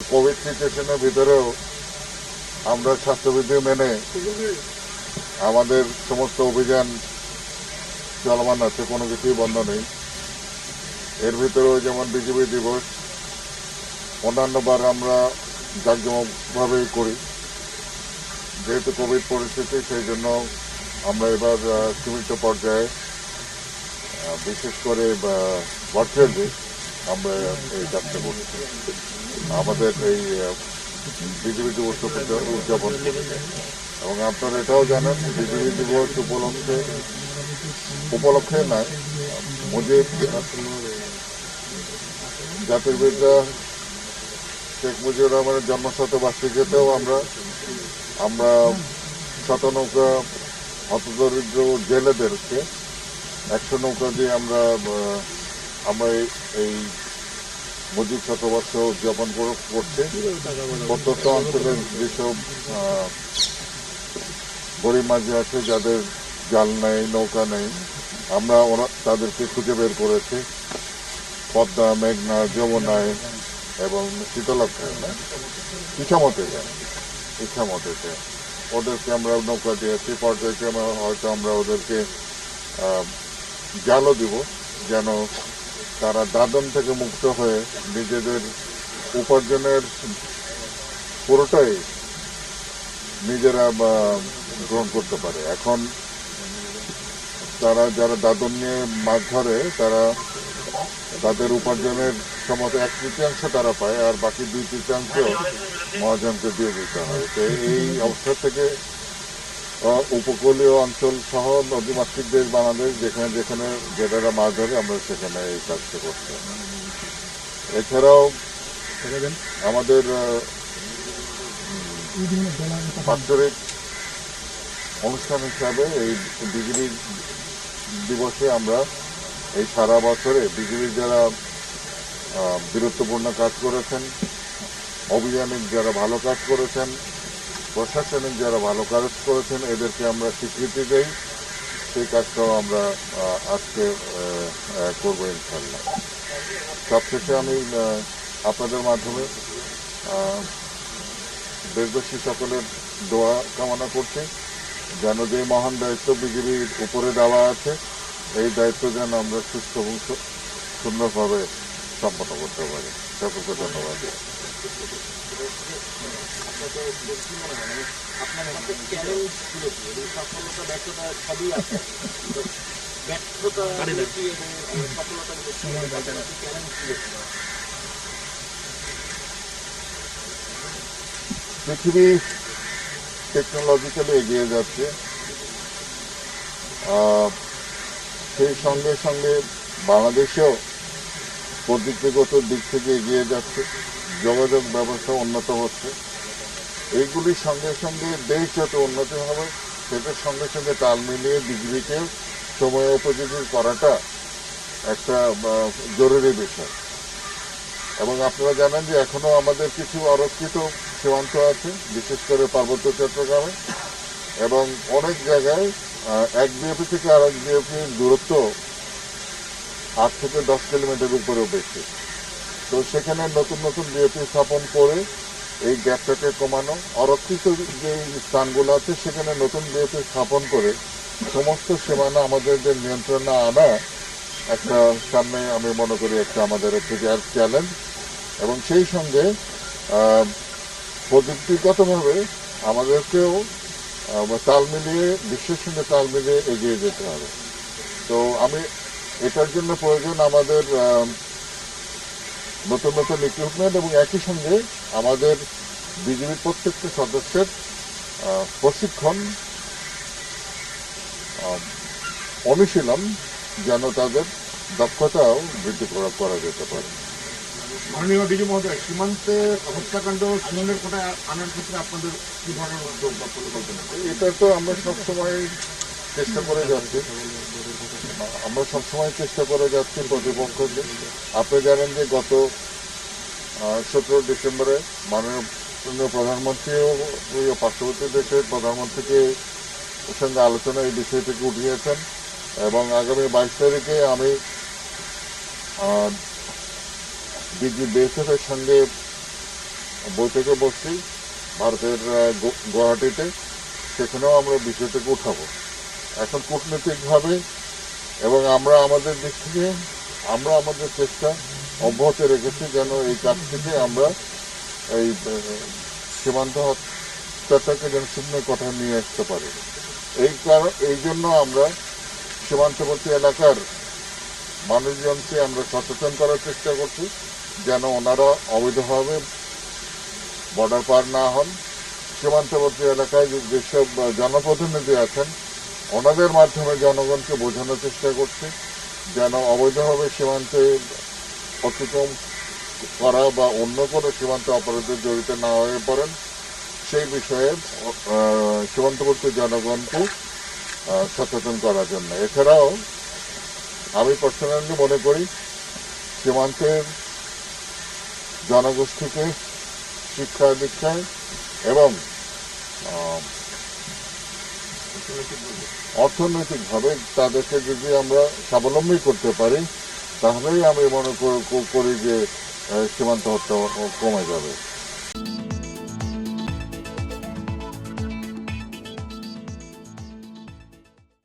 Covid সিচুয়েশনের ভিতরেও আমরা স্বাস্থ্যবিধি মেনে আমাদের সমস্ত অভিযান চলমান আছে, কোনো কিছুই বন্ধ নেই। এর ভিতরেও যেমন বিজেপি দিবস অন্যান্যবার আমরা জাঁকজমকভাবেই করি। যেহেতু কোভিড পরিস্থিতি, সেই জন্য আমরা এবার সীমিত পর্যায়ে বিশেষ করে ভার্চুয়ালি আমরা এই কাজটা করছি। আমাদের এই বিজেপি দিবস উদযাপন এবং আপনারা এটাও জানেন, বিজেপি দিবস উপলক্ষে উপলক্ষে নয় মুজিব জাতির পিতা শেখ মুজিবুর রহমানের জন্মশতবার্ষিকীতেও আমরা আমরা শতনৌকা হতদরিদ্র জেলেদেরকে, একশো নৌকা দিয়ে আমরা আমরা এই- মুজিব শতবর্ষ উদযাপন কর- করছি প্রত্যন্ত অঞ্চলের যেসব গরিব মাঝি আছে, যাদের জাল নেই, নৌকা নেই, আমরা ওরা তাদেরকে খুঁজে বের করেছি। পদ্মা, মেঘনা যমুনায় এবং শীতলক্ষায়। না ইচ্ছামতে যায় ইচ্ছামতে যায় ওদেরকে আমরা নৌকা দিয়েছি। পর্যায়ক্রমে হয়তো আমরা ওদেরকে জালও দিব, যেন তারা দাদন থেকে মুক্ত হয়ে নিজেদের উপার্জনের পুরোটাই নিজেরা গ্রহণ করতে পারে। এখন তারা যারা দাদন নিয়ে মাছ ধরে, তারা তাদের উপার্জনের সমত এক তৃতীয়াংশ তারা পায়, আর বাকি দুই তৃতীয়াংশ মহাজনকে দিয়ে দিতে হয়। তো এই অবস্থা থেকে উপকূলীয় অঞ্চল সহ নদীমাতৃক দেশ বাংলাদেশ যেখানে যেখানে জেলেরা মাছ ধরে, আমরা সেখানে এই কাজটা হবে। এছাড়াও আমাদের বাৎসরিক অনুষ্ঠান হিসাবে এই বিজেপি দিবসে আমরা এই সারা বছরে বিজেপির যারা বীরত্বপূর্ণ কাজ করেছেন অভিযানিক যারা ভালো কাজ করেছেন প্রশাসনিক যারা ভালো কাজ করেছেন, এদেরকে আমরা স্বীকৃতি দেই। সেই কাজটাও আমরা আজকে করব ইনশাল্লাহ সবশেষে আমি আপনাদের মাধ্যমে দেশবাসী সকলের দোয়া কামনা করছি। যেন যে মহান দায়িত্ব বিজেপির উপরে দেওয়া আছে, এই দায়িত্ব যেন আমরা সুস্থ এবং সুন্দরভাবে সম্পন্ন করতে পারি। সকলকে ধন্যবাদ। পৃথিবী টেকনোলজিক্যালি এগিয়ে যাচ্ছে। সেই সঙ্গে সঙ্গে বাংলাদেশেও প্রযুক্তিগত দিক থেকে এগিয়ে যাচ্ছে। যোগাযোগ ব্যবস্থা উন্নত হচ্ছে। এইগুলির সঙ্গে সঙ্গে দেশ যত উন্নতি হবে, সেটার সঙ্গে সঙ্গে তাল মিলিয়ে বিজেপিকে সময় উপযোগী করাটা একটা জরুরি বিষয়। এবং আপনারা জানেন যে এখনও আমাদের কিছু অরক্ষিত সীমান্ত আছে, বিশেষ করে পার্বত্য চট্টগ্রামে। এবং অনেক জায়গায় এক বিএপি থেকে আরেক বিএপির দূরত্ব আট থেকে দশ কিলোমিটার উপরেও বেশি। তো সেখানে নতুন নতুন বিএপি স্থাপন করে এই গ্যাপটাকে কমানো অরক্ষিত যে স্থানগুলো আছে, সেখানে নতুন বিএপি স্থাপন করে সমস্ত সীমানা আমাদের যে নিয়ন্ত্রণে আনা একটা সামনে আমি মনে করি একটা আমাদের একটি চ্যালেঞ্জ। এবং সেই সঙ্গে প্রযুক্তিগতভাবে আমাদেরকেও তাল মিলিয়ে, বিশ্বের সঙ্গে তাল মিলিয়ে এগিয়ে যেতে হবে। তো আমি এটার জন্য প্রয়োজন আমাদের নতুন নতুন ইকুইপমেন্ট এবং একই সঙ্গে আমাদের বিজেপির প্রত্যেকটা সদস্যের প্রশিক্ষণ অনুশীলন যেন তাদের দক্ষতাও বৃদ্ধি করা করা যেতে পারে। মাননীয় ডিজি মহোদয় সীমান্তে হত্যাকাণ্ড সীমান্তের কোটায় আনার ক্ষেত্রে আপনাদের কি ধরনের উদ্যোগ বা পরিকল্পনা? এটা তো আমরা সবসময় চেষ্টা করে যাচ্ছি। আমরা সবসময় চেষ্টা করে যাচ্ছি প্রতিপক্ষকে। আপনি জানেন যে গত সতেরো ডিসেম্বরে মাননীয় প্রধানমন্ত্রীও ওই পার্শ্ববর্তী দেশের প্রধানমন্ত্রীকে সঙ্গে আলোচনা এই বিষয়টিকে উঠিয়েছেন এবং আগামী বাইশ তারিখে আমি বিজি বিএসএফ এর সঙ্গে বৈঠকে বসছি, ভারতের গুয়াহাটিতে। সেখানেও আমরা বিষয়টাকে উঠাবো। এখন কূটনৈতিকভাবে এবং আমরা আমাদের দিক থেকে, আমরা আমাদের চেষ্টা অব্যাহত রেখেছি যেন এই কাজ থেকে আমরা এই সীমান্ত হত্যাটাকে যেন শূন্য কথা নিয়ে আসতে পারি। এই কারণ এই জন্য আমরা সীমান্তবর্তী এলাকার মানুষজনকে আমরা সচেতন করার চেষ্টা করছি, যেন ওনারা অবৈধভাবে বর্ডার পার না হন। সীমান্তবর্তী এলাকায় যেসব জনপ্রতিনিধি আছেন, ওনাদের মাধ্যমে জনগণকে বোঝানোর চেষ্টা করছি, যেন অবৈধভাবে সীমান্তে অতিক্রম করা বা অন্য কোনো সীমান্ত অপরাধে জড়িত না হয়ে পড়েন, সেই বিষয়ে সীমান্তবর্তী জনগণকে সচেতন করার জন্য। এছাড়াও আমি পার্সোনালি মনে করি সীমান্তের জনগোষ্ঠীকে শিক্ষা দীক্ষায় এবং অর্থনৈতিকভাবে তাদেরকে যদি আমরা স্বাবলম্বী করতে পারি তাহলেই আমি মনে করি যে সীমান্ত হত্যা কমে যাবে।